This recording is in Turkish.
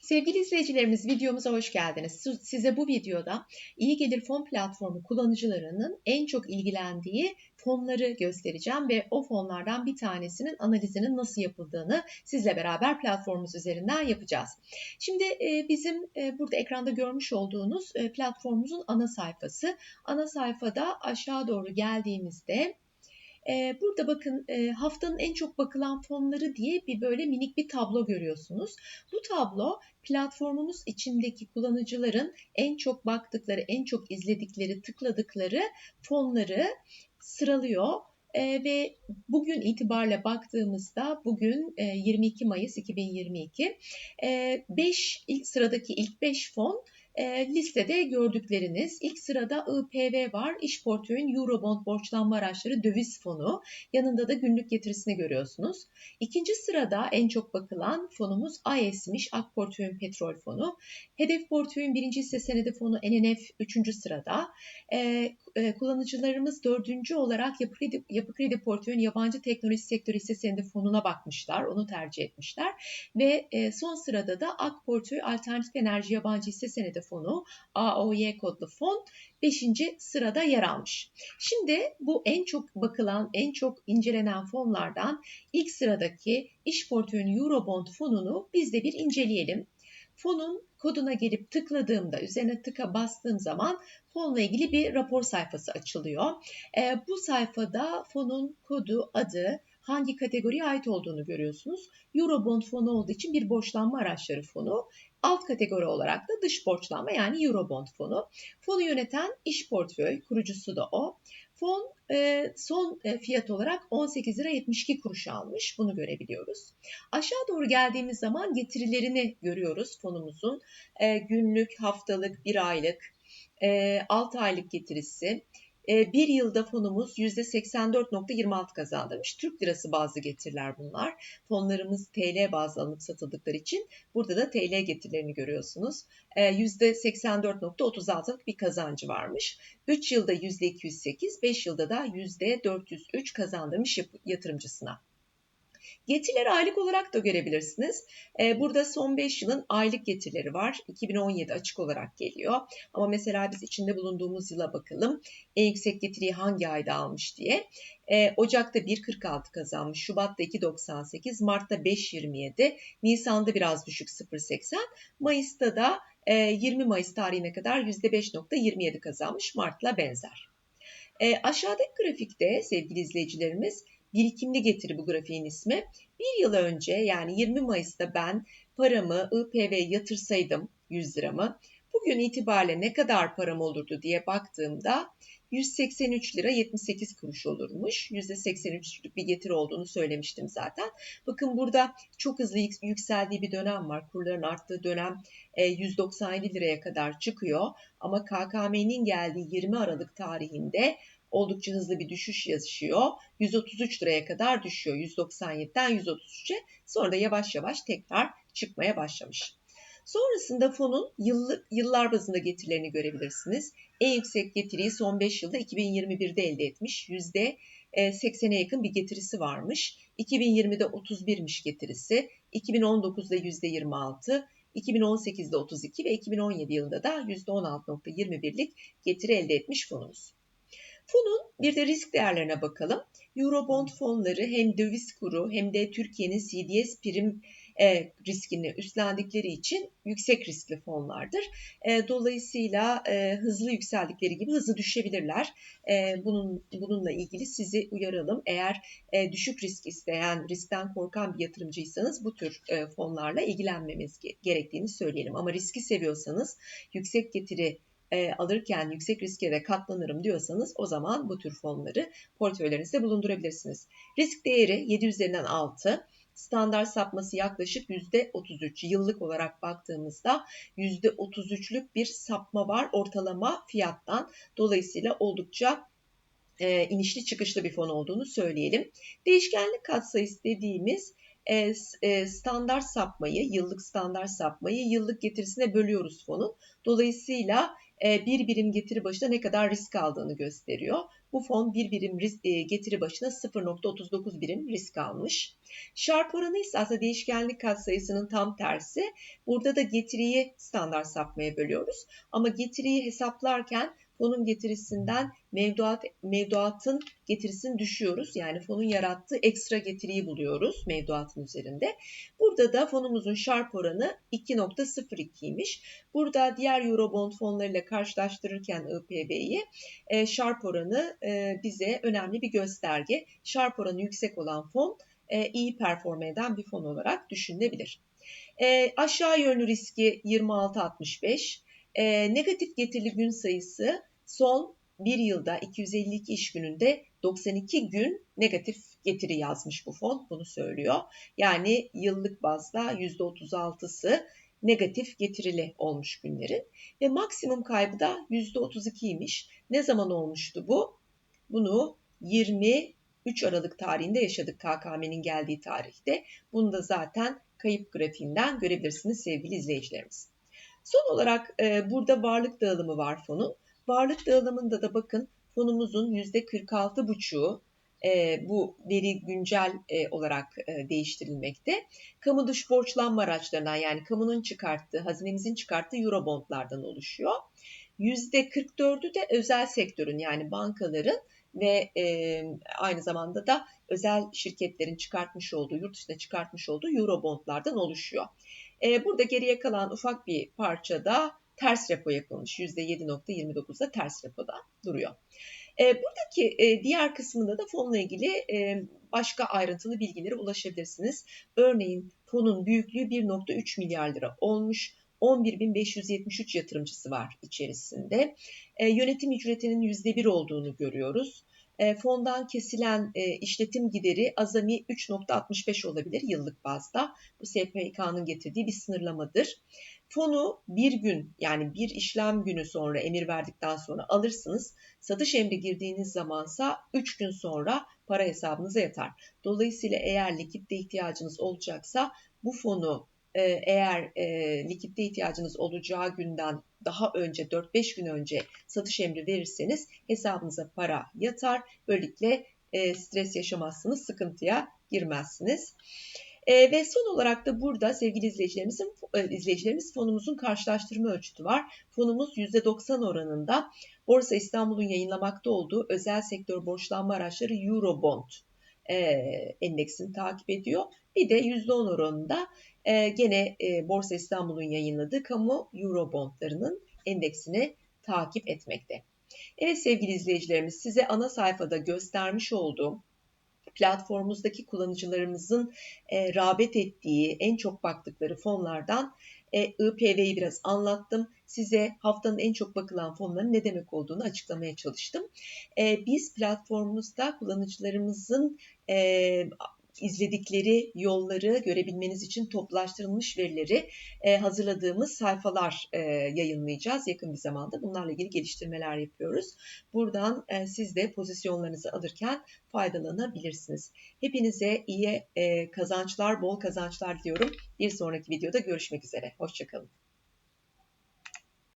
Sevgili izleyicilerimiz videomuza hoş geldiniz. Size bu videoda iyi gelir fon platformu kullanıcılarının en çok ilgilendiği fonları göstereceğim ve o fonlardan bir tanesinin analizinin nasıl yapıldığını sizle beraber platformumuz üzerinden yapacağız. Şimdi e, bizim e, burada ekranda görmüş olduğunuz e, platformumuzun ana sayfası. Ana sayfada aşağı doğru geldiğimizde Burada bakın haftanın en çok bakılan fonları diye bir böyle minik bir tablo görüyorsunuz. Bu tablo platformumuz içindeki kullanıcıların en çok baktıkları, en çok izledikleri, tıkladıkları fonları sıralıyor. E, ve bugün itibarla baktığımızda bugün e, 22 Mayıs 2022 5 ilk sıradaki ilk 5 fon e, listede gördükleriniz. İlk sırada IPV var. İş portföyün Eurobond borçlanma araçları döviz fonu. Yanında da günlük getirisini görüyorsunuz. İkinci sırada en çok bakılan fonumuz AES'miş. Ak portföyün petrol fonu. Hedef portföyün birinci hisse senedi fonu NNF üçüncü sırada. E, e, kullanıcılarımız dördüncü olarak yapı kredi, yapı kredi portföyün yabancı teknoloji sektörü hisse senedi fonuna bakmışlar. Onu tercih etmişler. Ve e, son sırada da AK portföy alternatif enerji yabancı hisse senedi fonu AOY kodlu fon 5. sırada yer almış. Şimdi bu en çok bakılan, en çok incelenen fonlardan ilk sıradaki iş portföyün Eurobond fonunu biz de bir inceleyelim. Fonun koduna gelip tıkladığımda, üzerine tıka bastığım zaman fonla ilgili bir rapor sayfası açılıyor. E, bu sayfada fonun kodu, adı, hangi kategoriye ait olduğunu görüyorsunuz. Eurobond fonu olduğu için bir borçlanma araçları fonu. Alt kategori olarak da dış borçlanma yani Eurobond fonu. Fonu yöneten iş portföy, kurucusu da o. Fon e, son e, fiyat olarak 18 lira 72 kuruş almış. Bunu görebiliyoruz. Aşağı doğru geldiğimiz zaman getirilerini görüyoruz fonumuzun. E, günlük, haftalık, bir aylık, 6 aylık getirisi, bir yılda fonumuz %84.26 kazandırmış. Türk lirası bazlı getiriler bunlar. Fonlarımız TL bazlı alınıp satıldıkları için burada da TL getirilerini görüyorsunuz. %84.36'lık ee, bir kazancı varmış. 3 yılda %208, 5 yılda da %403 kazandırmış yatırımcısına. Getirileri aylık olarak da görebilirsiniz. Ee, burada son 5 yılın aylık getirileri var. 2017 açık olarak geliyor. Ama mesela biz içinde bulunduğumuz yıla bakalım. En yüksek getiriyi hangi ayda almış diye. Ee, Ocak'ta 1.46 kazanmış, Şubat'ta 2.98, Mart'ta 5.27, Nisan'da biraz düşük 0.80, Mayıs'ta da 20 e, Mayıs tarihine kadar %5.27 kazanmış, Mart'la benzer. E, aşağıdaki grafikte sevgili izleyicilerimiz birikimli getiri bu grafiğin ismi. Bir yıl önce yani 20 Mayıs'ta ben paramı IPV yatırsaydım 100 liramı bugün itibariyle ne kadar param olurdu diye baktığımda 183 lira 78 kuruş olurmuş. %83'lük bir getiri olduğunu söylemiştim zaten. Bakın burada çok hızlı yükseldiği bir dönem var. Kurların arttığı dönem 197 e, liraya kadar çıkıyor. Ama KKM'nin geldiği 20 Aralık tarihinde oldukça hızlı bir düşüş yaşıyor. 133 liraya kadar düşüyor. 197'den 133'e sonra da yavaş yavaş tekrar çıkmaya başlamış. Sonrasında fonun yıllık, yıllar bazında getirilerini görebilirsiniz. En yüksek getiriyi son 5 yılda 2021'de elde etmiş. %80'e yakın bir getirisi varmış. 2020'de 31'miş getirisi. 2019'da %26, 2018'de 32 ve 2017 yılında da %16.21'lik getiri elde etmiş fonumuz. Fonun bir de risk değerlerine bakalım. Eurobond fonları hem döviz kuru hem de Türkiye'nin CDS prim e, riskini üstlendikleri için yüksek riskli fonlardır. E, dolayısıyla e, hızlı yükseldikleri gibi hızlı düşebilirler. E, bunun bununla ilgili sizi uyaralım. Eğer e, düşük risk isteyen, riskten korkan bir yatırımcıysanız bu tür e, fonlarla ilgilenmemiz gerektiğini söyleyelim. Ama riski seviyorsanız yüksek getiri e, alırken yüksek riske de katlanırım diyorsanız o zaman bu tür fonları portföylerinizde bulundurabilirsiniz. Risk değeri 7 üzerinden 6. Standart sapması yaklaşık %33. Yıllık olarak baktığımızda %33'lük bir sapma var ortalama fiyattan. Dolayısıyla oldukça e, inişli çıkışlı bir fon olduğunu söyleyelim. Değişkenlik katsayısı dediğimiz e, e, standart sapmayı, yıllık standart sapmayı yıllık getirisine bölüyoruz fonun. Dolayısıyla bir birim getiri başına ne kadar risk aldığını gösteriyor. Bu fon bir birim e, getiri başına 0.39 birim risk almış. Sharp oranı ise aslında değişkenlik katsayısının tam tersi. Burada da getiriyi standart sapmaya bölüyoruz. Ama getiriyi hesaplarken fonun getirisinden mevduat mevduatın getirisini düşüyoruz. Yani fonun yarattığı ekstra getiriyi buluyoruz mevduatın üzerinde. Burada da fonumuzun Sharp oranı 2.02'ymiş. Burada diğer Eurobond fonlarıyla karşılaştırırken IPV'yi e, Sharp oranı e, bize önemli bir gösterge. Sharp oranı yüksek olan fon e, iyi perform eden bir fon olarak düşünülebilir. E, aşağı yönlü riski 26.65. E, negatif getirili gün sayısı son bir yılda 252 iş gününde 92 gün negatif getiri yazmış bu fon bunu söylüyor. Yani yıllık bazda %36'sı negatif getirili olmuş günlerin ve maksimum kaybı da %32'ymiş. Ne zaman olmuştu bu? Bunu 23 Aralık tarihinde yaşadık KKM'nin geldiği tarihte. Bunu da zaten kayıp grafiğinden görebilirsiniz sevgili izleyicilerimiz. Son olarak e, burada varlık dağılımı var fonun. Varlık dağılımında da bakın fonumuzun %46,5'u e, bu veri güncel e, olarak e, değiştirilmekte. Kamu dış borçlanma araçlarından yani kamunun çıkarttığı, hazinemizin çıkarttığı Eurobondlardan oluşuyor. %44'ü de özel sektörün yani bankaların ve e, aynı zamanda da özel şirketlerin çıkartmış olduğu, yurt dışına çıkartmış olduğu Eurobondlardan oluşuyor. E, burada geriye kalan ufak bir parça da ters repo yapılmış. %7.29'da ters repoda duruyor. E, buradaki e, diğer kısmında da fonla ilgili e, başka ayrıntılı bilgilere ulaşabilirsiniz. Örneğin fonun büyüklüğü 1.3 milyar lira olmuş. 11.573 yatırımcısı var içerisinde. E, yönetim ücretinin %1 olduğunu görüyoruz. E, fondan kesilen e, işletim gideri azami 3.65 olabilir yıllık bazda. Bu SPK'nın getirdiği bir sınırlamadır. Fonu bir gün yani bir işlem günü sonra emir verdikten sonra alırsınız. Satış emri girdiğiniz zamansa 3 gün sonra para hesabınıza yatar. Dolayısıyla eğer likitte ihtiyacınız olacaksa bu fonu e, eğer e, likitte ihtiyacınız olacağı günden daha önce 4-5 gün önce satış emri verirseniz hesabınıza para yatar. Böylelikle e, stres yaşamazsınız, sıkıntıya girmezsiniz. E, ve son olarak da burada sevgili izleyicilerimizin e, izleyicilerimiz fonumuzun karşılaştırma ölçütü var. Fonumuz %90 oranında Borsa İstanbul'un yayınlamakta olduğu özel sektör borçlanma araçları Eurobond e, endeksini takip ediyor. Bir de %10 oranında e, gene e, Borsa İstanbul'un yayınladığı kamu Eurobondlarının endeksini takip etmekte. Evet sevgili izleyicilerimiz size ana sayfada göstermiş olduğum platformumuzdaki kullanıcılarımızın e, rağbet ettiği, en çok baktıkları fonlardan e, IPV'yi biraz anlattım. Size haftanın en çok bakılan fonların ne demek olduğunu açıklamaya çalıştım. E, biz platformumuzda kullanıcılarımızın e, izledikleri yolları görebilmeniz için toplaştırılmış verileri e, hazırladığımız sayfalar e, yayınlayacağız yakın bir zamanda. Bunlarla ilgili geliştirmeler yapıyoruz. Buradan e, siz de pozisyonlarınızı alırken faydalanabilirsiniz. Hepinize iyi e, kazançlar, bol kazançlar diliyorum. Bir sonraki videoda görüşmek üzere. Hoşçakalın.